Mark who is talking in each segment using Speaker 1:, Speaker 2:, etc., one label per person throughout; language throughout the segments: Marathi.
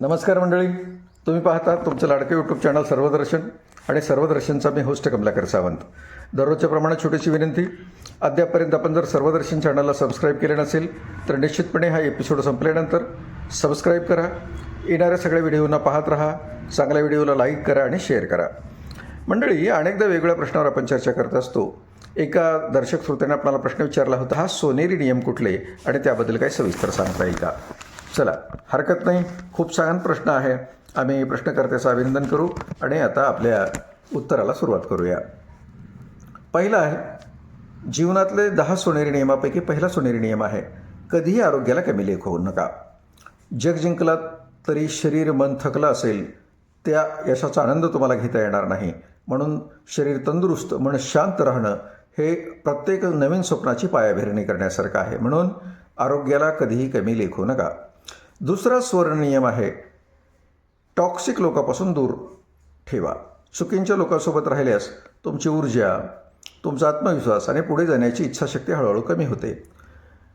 Speaker 1: नमस्कार मंडळी. तुम्ही पाहता तुमचं लाडकं यूट्यूब चॅनल सर्वदर्शन आणि सर्वदर्शनचा मी होस्ट कमलाकर सावंत. दररोजच्या प्रमाणात छोटीशी विनंती अद्यापपर्यंत आपण जर सर्वदर्शन चॅनलला सबस्क्राईब केले नसेल तर निश्चितपणे हा एपिसोड संपल्यानंतर सबस्क्राईब करा. येणाऱ्या सगळ्या व्हिडिओना पाहत राहा चांगल्या व्हिडिओला लाईक करा आणि शेअर करा. मंडळी अनेकदा वेगवेगळ्या प्रश्नावर आपण चर्चा करत असतो. एका दर्शक श्रोत्याने आपल्याला प्रश्न विचारला होता हा सोनेरी नियम कुठले? आणि त्याबद्दल काही सविस्तर सांगता येईल का? चला हरकत नाही. खूप छान प्रश्न आहे. आम्ही प्रश्नकर्त्याचं अभिनंदन करू आणि आता आपल्या उत्तराला सुरुवात करूया. पहिला आहे जीवनातले दहा सोनेरी नियमापैकी पहिला सोनेरी नियम आहे कधीही आरोग्याला कमी लेख होऊ नका. जग जिंकला तरी शरीर मन थकलं असेल त्या यशाचा आनंद तुम्हाला घेता येणार नाही. म्हणून शरीर तंदुरुस्त मन शांत राहणं हे प्रत्येक नवीन स्वप्नाची पायाभरणी करण्यासारखं आहे. म्हणून आरोग्याला कधीही कमी लेखू नका. दुसरा स्वर्ण नियम आहे. टॉक्सिक लोकांपासून दूर ठेवा. चुकींच्या लोकांसोबत राहिल्यास तुमची ऊर्जा तुमचा आत्मविश्वास आणि पुढे जाण्याची इच्छाशक्ती हळूहळू कमी होते.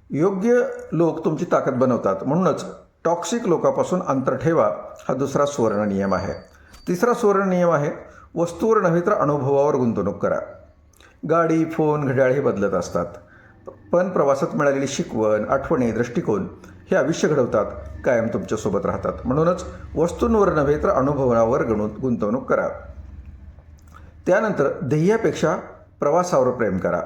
Speaker 1: योग्य लोक तुमची ताकद बनवतात. म्हणूनच टॉक्सिक लोकांपासून अंतर ठेवा हा दुसरा सुवर्ण नियम आहे. तिसरा सुवर्ण नियम आहे वस्तूवर नव्हे तर अनुभवावर गुंतवणूक करा. गाडी फोन घड्याळ हे बदलत असतात. पण प्रवासात मिळालेली शिकवण आठवणी दृष्टिकोन हे आयुष्य घडवतात कायम तुमच्यासोबत राहतात. म्हणूनच वस्तूंवर नव्हे तर अनुभवावर गणू गुंतवणूक करा. त्यानंतर ध्येयापेक्षा प्रवासावर प्रेम करा.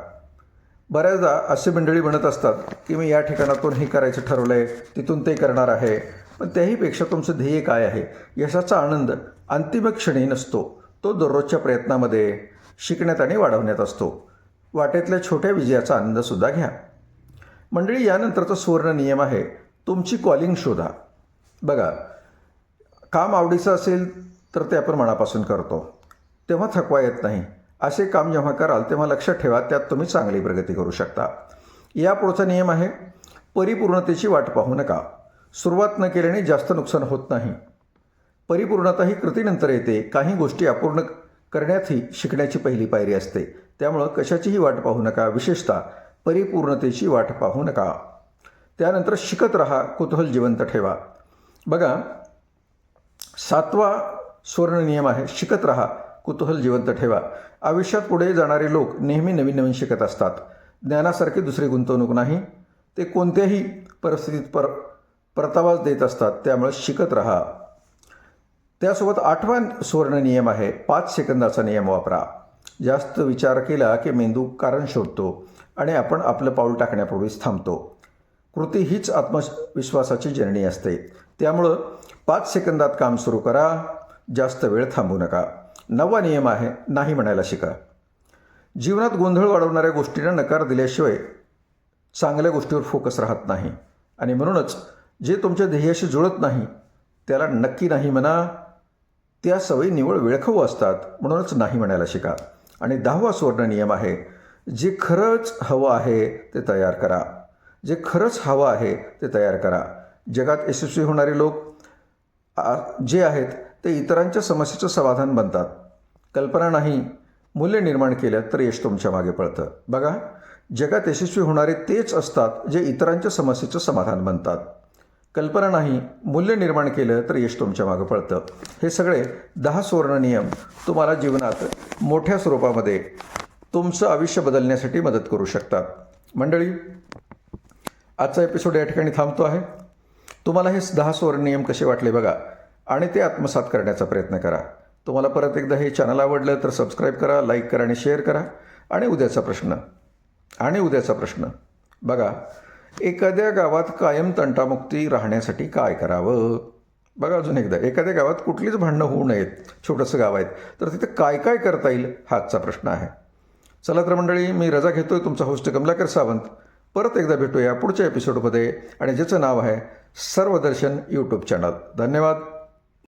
Speaker 1: बऱ्याचदा असे मंडळी म्हणत असतात की मी या ठिकाणातून हे करायचं ठरवलं आहे तिथून ते करणार आहे. पण त्याहीपेक्षा तुमचं ध्येय काय आहे? यशाचा आनंद अंतिम क्षणी नसतो. तो दररोजच्या प्रयत्नामध्ये शिकण्यात आणि वाढवण्यात असतो. वाटेतल्या छोट्या विजयाचा आनंदसुद्धा घ्या. मंडळी यानंतरचा सुवर्ण नियम आहे तुमची कॉलिंग शोधा. बघा काम आवडीचं असेल तर ते आपण मनापासून करतो. तेव्हा थकवा येत नाही. असे काम जेव्हा कराल तेव्हा लक्षात ठेवा त्यात तुम्ही चांगली प्रगती करू शकता. या पुढचा नियम आहे परिपूर्णतेची वाट पाहू नका. सुरुवात न केल्याने जास्त नुकसान होत नाही. परिपूर्णता ही कृतीनंतर येते. काही गोष्टी अपूर्ण करण्यातही शिकण्याची पहिली पायरी असते. त्यामुळं कशाचीही वाट पाहू नका विशेषतः परिपूर्णतेची वाट पाहू नका. त्यानंतर शिकत रहा कुतूहल जिवंत ठेवा. बघा सातवा सुवर्ण नियम आहे शिकत रहा कुतूहल जिवंत ठेवा. आयुष्यात पुढे जाणारे लोक नेहमी नवीन नवीन शिकत असतात. ज्ञानासारखी दुसरी गुंतवणूक नाही. ते कोणत्याही परिस्थितीत पर परतावाच देत असतात त्यामुळे शिकत रहा. त्यासोबत आठवा सुवर्ण नियम आहे पाच सेकंदाचा नियम वापरा. जास्त विचार केला की मेंदू कारण शोधतो आणि आपण आपलं पाऊल टाकण्यापूर्वीच थांबतो. कृती हीच आत्मविश्वासाची जननी असते. त्यामुळं पाच सेकंदात काम सुरू करा जास्त वेळ थांबू नका. नवा नियम आहे नाही म्हणायला शिका. जीवनात गोंधळ वाढवणाऱ्या गोष्टींना नकार दिल्याशिवाय चांगल्या गोष्टीवर फोकस राहत नाही. आणि म्हणूनच जे तुमच्या ध्येयाशी जुळत नाही त्याला नक्की नाही म्हणा. त्या सवयी निवळ वेळखाऊ असतात. म्हणूनच नाही म्हणायला शिका. आणि दहावा सुवर्ण नियम आहे जे खरंच हवं आहे ते तयार करा. जे खरंच हवं आहे ते तयार करा. जगात यशस्वी होणारे लोक जे आहेत ते इतरांच्या समस्येचं समाधान बनतात. कल्पना नाही मूल्य निर्माण केलं तर यश तुमच्या मागे पळतं. बघा जगात यशस्वी होणारे तेच असतात जे इतरांच्या समस्येचं समाधान बनतात. कल्पना नाही मूल्य निर्माण केलं तर यश तुमच्या मागं पळतं. हे सगळे दहा सुवर्ण नियम तुम्हाला जीवनात मोठ्या स्वरूपामध्ये तुमचं आयुष्य बदलण्यासाठी मदत करू शकतात. मंडळी आजचा एपिसोड या ठिकाणी थांबतो आहे. तुम्हाला हे दहा सुवर्ण नियम कसे वाटले बघा आणि ते आत्मसात करण्याचा प्रयत्न करा. तुम्हाला परत एकदा हे चॅनल आवडलं तर सबस्क्राईब करा लाईक करा आणि शेअर करा आणि उद्याचा प्रश्न. आणि उद्याचा प्रश्न. बघा एखाद्या गावात कायम तंटामुक्ती राहण्यासाठी काय करावं? बघा अजून एकदा. एखाद्या गावात कुठलीच भांडणं होऊ नयेत. छोटंसं गाव आहेत. तर तिथं काय काय करता येईल? हा आजचा प्रश्न आहे. चला तर मंडळी मी रजा घेतोय. तुमचा होस्ट कमलाकर सावंत. परत एकदा भेटूया पुढच्या एपिसोडमध्ये आणि ज्याचं नाव आहे सर्वदर्शन यूट्यूब चॅनल धन्यवाद.